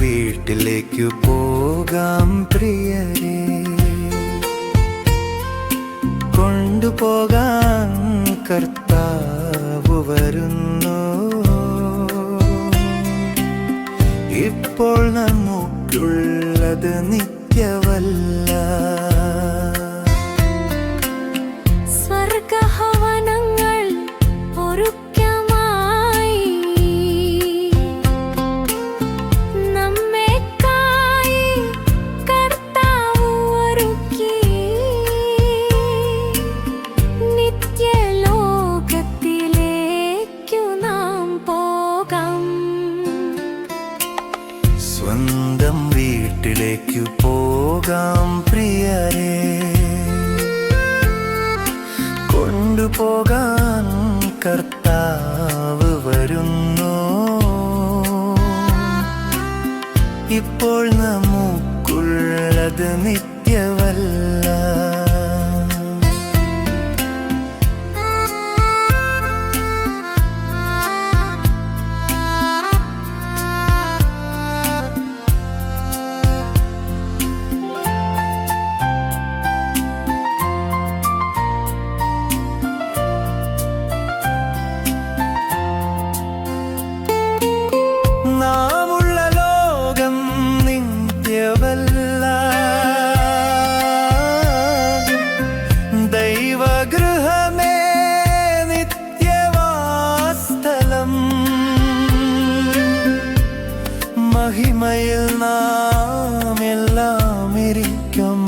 വീട്ടിലേക്കു പോകാം പ്രിയരെ. കൊണ്ടുപോകാൻ കർത്താവ് വരുന്നു. ഇപ്പോൾ നമുക്കുള്ളത് നിത്യമല്ല സ്വന്തം വീട്ടിലേക്ക് പോകാം പ്രിയരെ. കൊണ്ടുപോകാൻ കർത്താവ് വരുന്നു. ഇപ്പോൾ നമുക്കുള്ളത് നിത്യമല്ല മഹിമയിൽ നാം എല്ലാം ഇരിക്കും.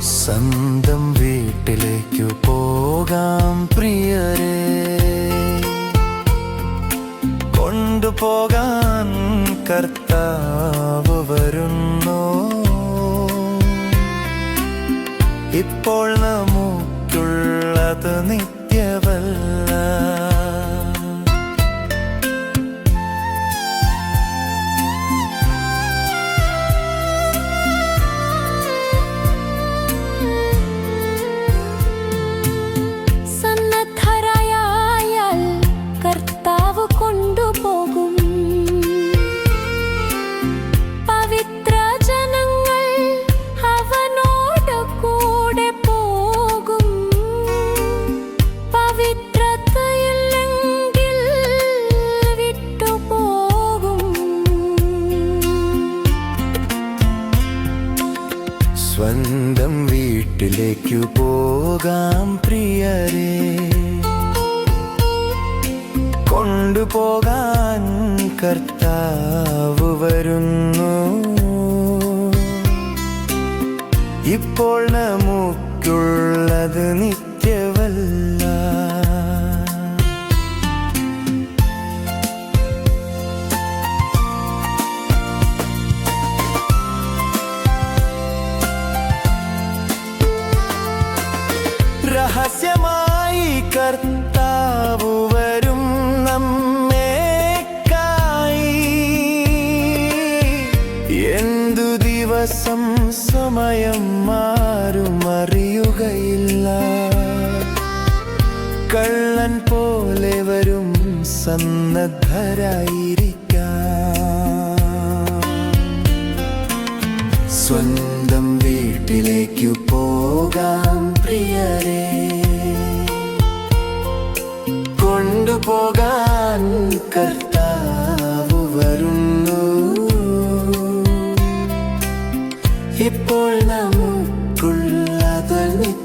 സ്വന്തം വീട്ടിലേക്കു പോകാം പ്രിയരേ. കൊണ്ടുപോകാൻ കർത്താവ് വരുന്നു. ഇപ്പോൾ നമുക്കുള്ളത് നിത്യമല്ല സ്വന്തം വീട്ടിലേക്കു പോകാം പ്രിയരെ. കൊണ്ടുപോകാൻ കർത്താവ് വരുന്നു. ഇപ്പോൾ നമുക്കുള്ളത് നിത്യമല്ല രഹസ്യമായി കർത്താവ് വരും നമ്മേക്കായി എന്തു ദിവസം സമയം മാറും അറിയുകയില്ല. കള്ളൻ പോലെ വരും സന്നദ്ധരായിരിക്കാം. സ്വന്തം വീട്ടിലേക്കു പോകാം പ്രിയരെ കൊണ്ടുപോകാൻ കർത്താവ് വരുന്നു. ഇപ്പോൾ നമുക്കുള്ളത് നിത്യ